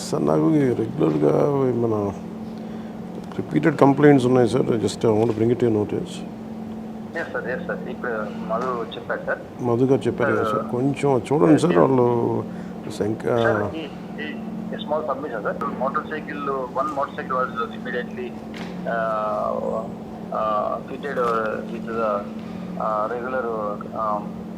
Sir నాకు రెగ్యులర్గా మన రిపీటెడ్ కంప్లైంట్స్ ఉన్నాయి sir just want bring it notice yes sir yes sir ఇప్పుడు మధు చెప్పాడు సార్ మధు గారు చెప్పారు కదా సార్ కొంచెం చూడండి సార్ వాళ్ళు శంక small submission sir motorcycle one motorcycle was immediately fitted with the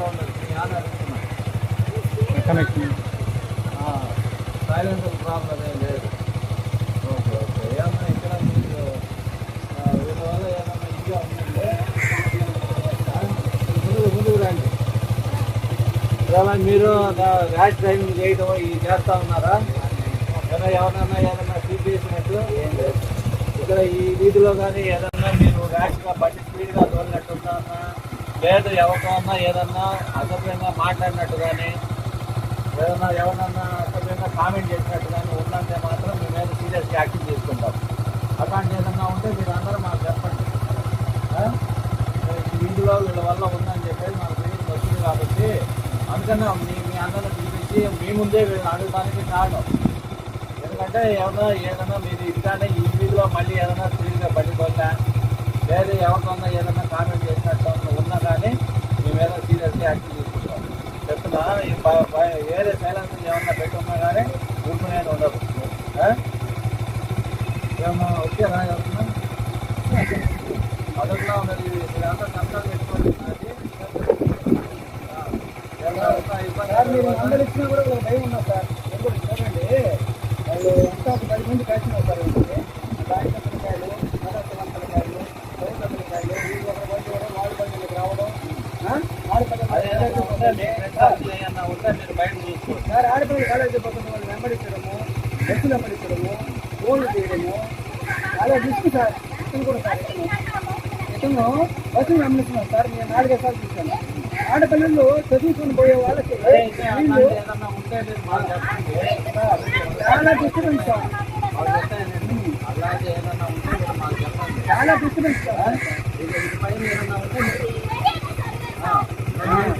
sound వేరే సౌండ్ సైలెన్సర్ ప్రాబ్లం ఏం లేదు ఓకే. ఓకే ఏమన్నా ఇక్కడ మీరు ఆ, వీళ్ళ వల్ల ఏమన్నా ఇంకా ఉందంటే ముందుకు ముందుకు రండి ఇలా మీరు ర్యాష్ డ్రైవింగ్ చేయడం ఇది చేస్తా ఉన్నారా ఏమైనా ఎవరన్నా ఏదన్నా చూపించినట్టు ఏం లేదు ఇక్కడ ఈ వీధిలో కానీ ఏదన్నా మీరు ర్యాష్గా బండి స్పీడ్గా తోలినట్టుందా లేదు ఎవరికన్నా ఏదన్నా అసభ్యంగా మాట్లాడినట్టు కానీ ఏదన్నా ఎవరన్నా అసభ్యంగా కామెంట్ చేసినట్టు కానీ ఉందంటే మాత్రం మీ మీద సీరియస్ యాక్షన్ తీసుకుంటాం. అట్లాంటి ఏదన్నా ఉంటే మీరు అందరూ మాకు చెప్పండి. ఆ? వీధిలో వీళ్ళ వల్ల ఉందని చెప్పేసి మాకు తెలియదు వచ్చింది కాబట్టి అందుకనే మీ మీ అందరిని పిలిపించి మీ ముందే వీళ్ళని అడగడానికి కారణం. ఎందుకంటే ఏమన్నా ఏదైనా మీరు ఇట్లానే ఈ వీధిలో మళ్ళీ ఏదైనా స్త్రీగా పడిపోతా లేదా ఎవరికన్నా ఏదైనా కామెంట్ చేసినట్టు ఉన్నా కానీ మీ మీద సీరియస్గా యాక్షన్ తీసుకుంటాం. చెప్తున్నా వేరే సైలెన్స్ ఏమన్నా పెట్టున్నా కానీ ఊరుకునేది ఉండదు? ఏమన్నా వచ్చారా ఎవరన్నా? అదొకలా ఉన్నది మీరంతా సంతాలు పెట్టుకోండి. సార్ మీరు అందరు ఇచ్చినా కూడా భయం ఉన్నా సార్. ఎందుకు? చూడండి వాళ్ళు ఎంత పది మంది కలిసి కాయలు మదస్తవంతలకాయలు రైతన్నకాయలు వీళ్ళు ఒక బండి కూడా వాళ్ళ బండిలోకి రావడం ఆ? ఉంటే మీరు బయట చూసుకోండి సార్ ఆడపిల్లలు కాలేజీ పక్కన వాళ్ళు వెంబడించడము బస్సులు వెంబడించడము ఫోన్లు చేయడము చాలా రిస్క్ సార్ ఇతను కూడా సార్ ఇతను బస్సులు వెంబడిస్తున్నాం సార్ నేను నాలుగైదు సార్లు చూశాను ఆడపిల్లలు చదువుకుని పోయే వాళ్ళకి చాలా డిస్టర్బెన్స్ సార్ చాలా డిస్టర్బెన్స్ సార్ చాలా డిస్టర్బెన్స్ సార్ వీళ్ళు ధీమా సార్ చిన్న చిన్నగా సార్ కూడా పంపిస్తా ఉన్నాము వీళ్ళు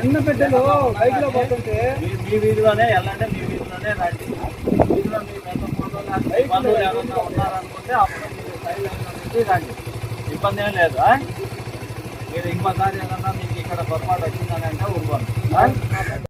చిన్న బిడ్డలు బైక్లో పోతుంటే మీ వీధిలోనే వెళ్ళండి మీ వీధిలోనే రండి. వీధిలో మీ పెద్ద ఫోటోలు బంధువులు ఎవరన్నా ఉన్నారనుకుంటే అప్పుడు మీరు సైడ్ రండి. ఇబ్బంది ఏం లేదు మీరు ఇంకోసారి ఏదన్నా మీకు ఇక్కడ పొరపాటు వచ్చిందని అంటే ఊరుకోండి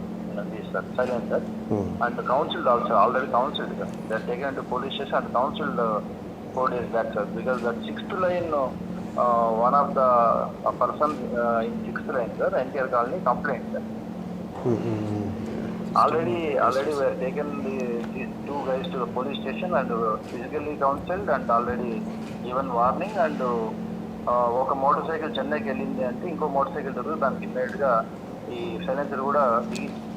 sir? Sir and counselled also already counselled sir they taken to police station and counselled four days back sir because that sixth line one of the person in sixth line sir NTR colony complaint sir already already were taken the two guys to the police station and physically counselled and already even warning and ఒక motor cycle చెన్నైకి వెళ్ళింది అంటే ఇంకో motor cycle దొరికి దానికి ఇమ్మీడియట్గా ఈ silencer కూడా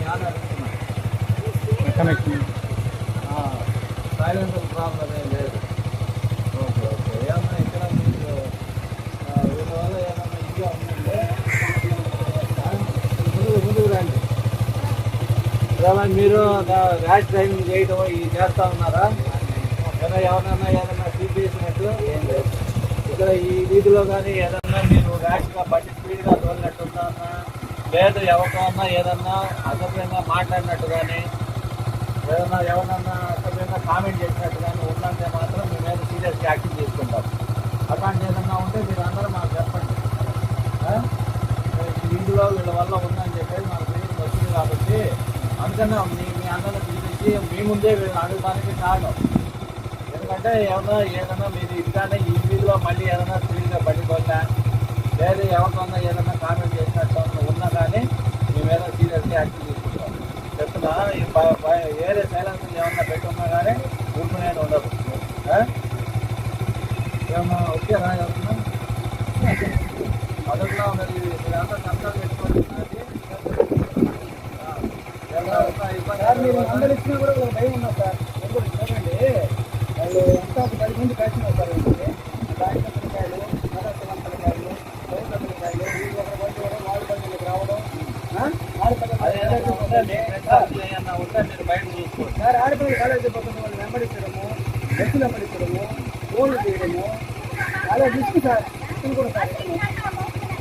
సౌండ్ వచ్చింది అని సైలెన్సర్ ప్రాబ్లం ఏం లేదు. Okay okay. ఏమన్నా ఇక్కడ మీకు వీళ్ళ వల్ల ఏమన్నా ఇంకా ఉందంటే ముందుకు ముందుకు రండి. ఇలా మీరు ర్యాష్ డ్రైవింగ్ చేయడం ఇది చేస్తా ఉన్నారా? ఏదైనా ఎవరైనా ఏదైనా సీట్ చేసినట్టు? ఏం లేదు. ఇక్కడ ఈ వీధిలో కానీ ఏదన్నా మీరు ర్యాష్గా బండి స్పీడ్గా తోలినట్టుందా లేదు ఎవరికన్నా ఏదన్నా అసభ్యంగా మాట్లాడినట్టు కానీ ఏదన్నా ఎవరన్నా అసభ్యంగా కామెంట్ చేసినట్టు కానీ ఉందంటే మాత్రం మీ మీద సీరియస్గా యాక్షన్ తీసుకుంటాం. అట్లాంటి ఏదన్నా ఉంటే మీరు అందరూ మాకు చెప్పండి. ఆ? వీళ్ళ వల్ల ఉందని చెప్పేసి మాకు తెలియదు వచ్చింది కాబట్టి అందుకన్నా మీ మీ అందరిని పిలిపించి మీ ముందే వీళ్ళని అడగడానికి కారణం. ఎందుకంటే ఏమన్నా ఏదైనా మీరు ఇదిగానే ఈ వీధిలో మళ్ళీ ఏదైనా స్పీడ్గా పడిపోతా లేదు ఎవరికన్నా ఏదైనా కామెంట్ చేసినట్టు కానీ మీ మీద సీరియస్గా యాక్షన్ తీసుకుంటాం చెప్తున్నా వేరే సైలెన్స్ ఏమన్నా పెట్టున్నా కానీ ఊరుకునేది ఉండదు? ఏమన్నా ఓకేనా ఏమన్నా మొదట్లో మరి మీరంతా పెట్టుకోండి. సార్ మీరు అందరు ఇచ్చినా కూడా భయం ఉన్నా సార్. ఎందుకు? వాళ్ళు ఎంత పది మంది కలిసి సార్ వీళ్ళకి దాంట్లో పిల్లకాయలు మదర్శనం పిల్లకాయలు రైతు పిల్లకాయలు వీళ్ళు ఒక బండి కూడా వాళ్ళ బండిలోకి రావడం ఆ? ఆడపిల్లలు మీరు బయట చూసుకోండి పోతున్న వాళ్ళు వెంబడించడము బస్సులు వెంబడించడము ఫోన్లు చేయడము చాలా రిస్క్ సార్ ఇతను కూడా సార్. ఇతను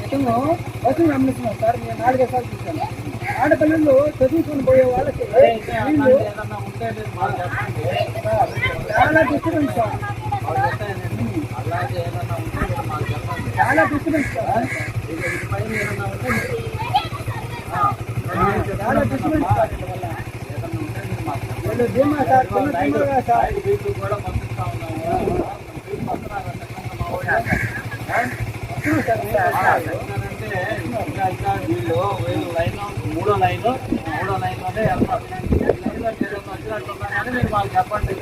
ఇతను బస్సులు గమనిస్తున్నాం సార్ నేను నాలుగైదు సార్లు చూశాను ఆడపిల్లలు చదువుకొని పోయే వాళ్ళకి వీళ్ళు చాలా డిస్టర్బెన్స్ సార్. చాలా డిస్టర్బెన్స్ సార్. చాలా డిస్టర్బెన్స్ సార్. కూడా పంపిస్తా ఉన్నాము వీళ్ళు వీళ్ళు లైన్ మూడో లైన్ మూడో లైన్ వెళ్తారు లైన్లోకి ఏదైనా వచ్చినట్టున్నా కానీ మీరు వాళ్ళకి చెప్పండి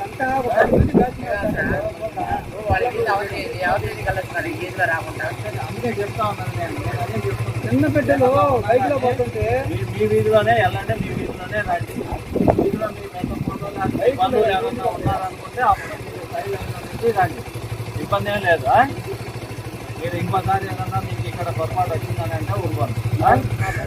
రాకుండా అందుకే చెప్తా ఉన్నాను నేను అదే చెప్తున్నాను చిన్న బిడ్డలు బైక్లో పోతుంటే మీ వీధిలోనే వెళ్ళండి మీ రండి మీ బంధువులు ఉన్నారనుకుంటే అప్పుడు మీరు రండి ఇబ్బంది ఏం లేదు మీరు ఇంకోసారి ఏదన్నా మీకు ఇక్కడ పొరపాటు వచ్చిందని అంటే ఊరుకోండి.